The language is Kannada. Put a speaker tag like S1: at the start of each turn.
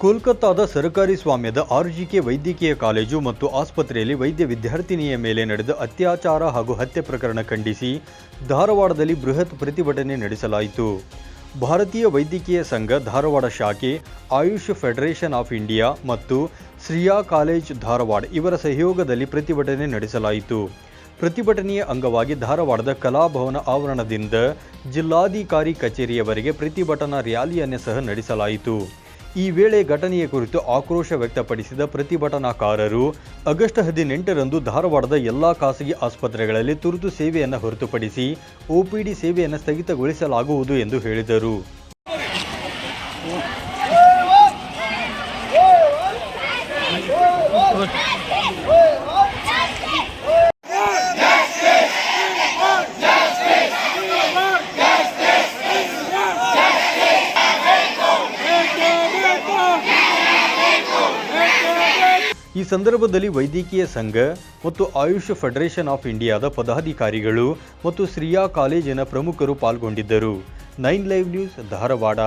S1: ಕೋಲ್ಕತ್ತಾದ ಸರ್ಕಾರಿ ಸ್ವಾಮ್ಯದ ಆರ್ಜಿಕೆ ವೈದ್ಯಕೀಯ ಕಾಲೇಜು ಮತ್ತು ಆಸ್ಪತ್ರೆಯಲ್ಲಿ ವೈದ್ಯ ವಿದ್ಯಾರ್ಥಿನಿಯ ಮೇಲೆ ನಡೆದ ಅತ್ಯಾಚಾರ ಹಾಗೂ ಹತ್ಯೆ ಪ್ರಕರಣ ಖಂಡಿಸಿ ಧಾರವಾಡದಲ್ಲಿ ಬೃಹತ್ ಪ್ರತಿಭಟನೆ ನಡೆಸಲಾಯಿತು. ಭಾರತೀಯ ವೈದ್ಯಕೀಯ ಸಂಘ, ಧಾರವಾಡ ಶಾಖೆ, ಆಯುಷ್ ಫೆಡರೇಷನ್ ಆಫ್ ಇಂಡಿಯಾ ಮತ್ತು ಶ್ರಿಯಾ ಕಾಲೇಜ್ ಧಾರವಾಡ ಇವರ ಸಹಯೋಗದಲ್ಲಿ ಪ್ರತಿಭಟನೆ ನಡೆಸಲಾಯಿತು. ಪ್ರತಿಭಟನೆಯ ಅಂಗವಾಗಿ ಧಾರವಾಡದ ಕಲಾಭವನ ಆವರಣದಿಂದ ಜಿಲ್ಲಾಧಿಕಾರಿ ಕಚೇರಿಯವರೆಗೆ ಪ್ರತಿಭಟನಾ ರ್ಯಾಲಿಯನ್ನೇ ಸಹ ನಡೆಸಲಾಯಿತು. ಈ ವೇಳೆ ಘಟನೆಯ ಕುರಿತು ಆಕ್ರೋಶ ವ್ಯಕ್ತಪಡಿಸಿದ ಪ್ರತಿಭಟನಾಕಾರರು, ಆಗಸ್ಟ್ ಹದಿನೆಂಟರಂದು ಧಾರವಾಡದ ಎಲ್ಲಾ ಖಾಸಗಿ ಆಸ್ಪತ್ರೆಗಳಲ್ಲಿ ತುರ್ತು ಸೇವೆಯನ್ನು ಹೊರತುಪಡಿಸಿ ಒಪಿಡಿ ಸೇವೆಯನ್ನು ಸ್ಥಗಿತಗೊಳಿಸಲಾಗುವುದು ಎಂದು ಹೇಳಿದರು. ಈ ಸಂದರ್ಭದಲ್ಲಿ ವೈದ್ಯಕೀಯ ಸಂಘ ಮತ್ತು ಆಯುಷ್ ಫೆಡರೇಷನ್ ಆಫ್ ಇಂಡಿಯಾದ ಪದಾಧಿಕಾರಿಗಳು ಮತ್ತು ಶ್ರೀಯಾ ಕಾಲೇಜಿನ ಪ್ರಮುಖರು ಪಾಲ್ಗೊಂಡಿದ್ದರು. Nine live news, Dharwad.